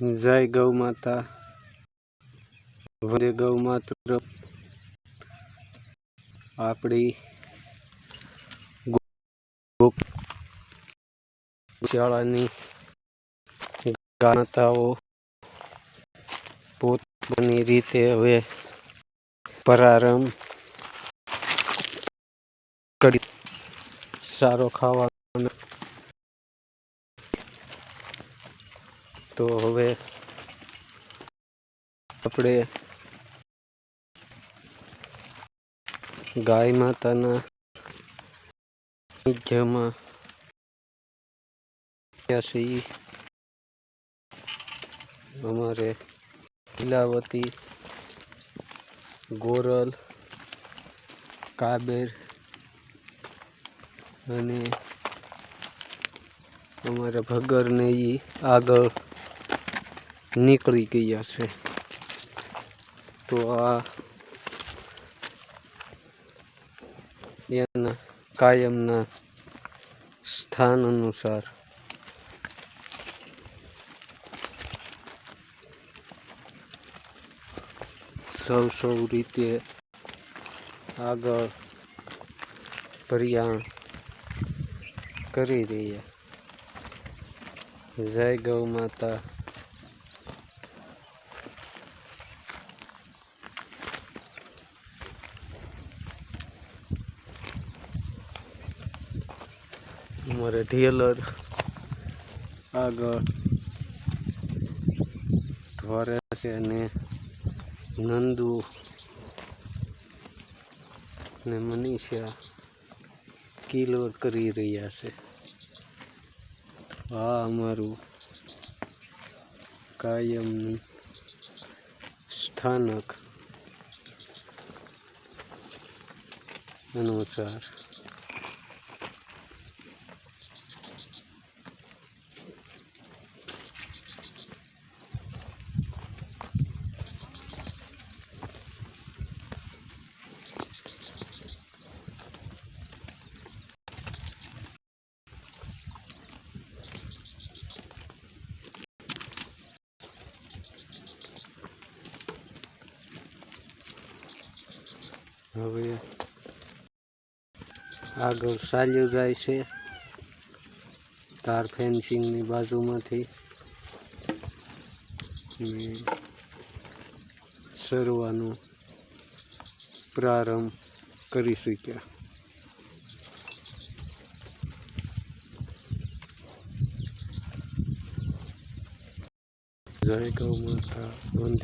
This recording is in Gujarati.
જય ગૌ માતા. વંદે ગૌ માત્ર. આપણી શાળાની ગાતાઓ પોતાની રીતે હવે પ્રારંભ કરી. સારો ખાવાનો તો હવે આપણે ગાય માતાના જેમાં અમારે લીલાવતી ગોરલ કાબેર અને અમારા ભગરને એ આગળ નીકળી ગયા છે. તો આ એના કાયમના સ્થાન અનુસાર સૌ સૌ રીતે આગળ ભરિયાણ કરી રહ્યા જય ગૌ માતા. અમારે ઢેલર આગળ ધોરે છે અને નંદુ ને મનીષા કિલોર કરી રહ્યા છે. આ અમારું કાયમનું સ્થાનક અનુસાર હવે આગળ ચાલ્યું જાય છે તાર ફેન્સિંગની બાજુમાંથી. સરવાનો પ્રારંભ કરી શક્યા. જય ગૌ માતા, વંદે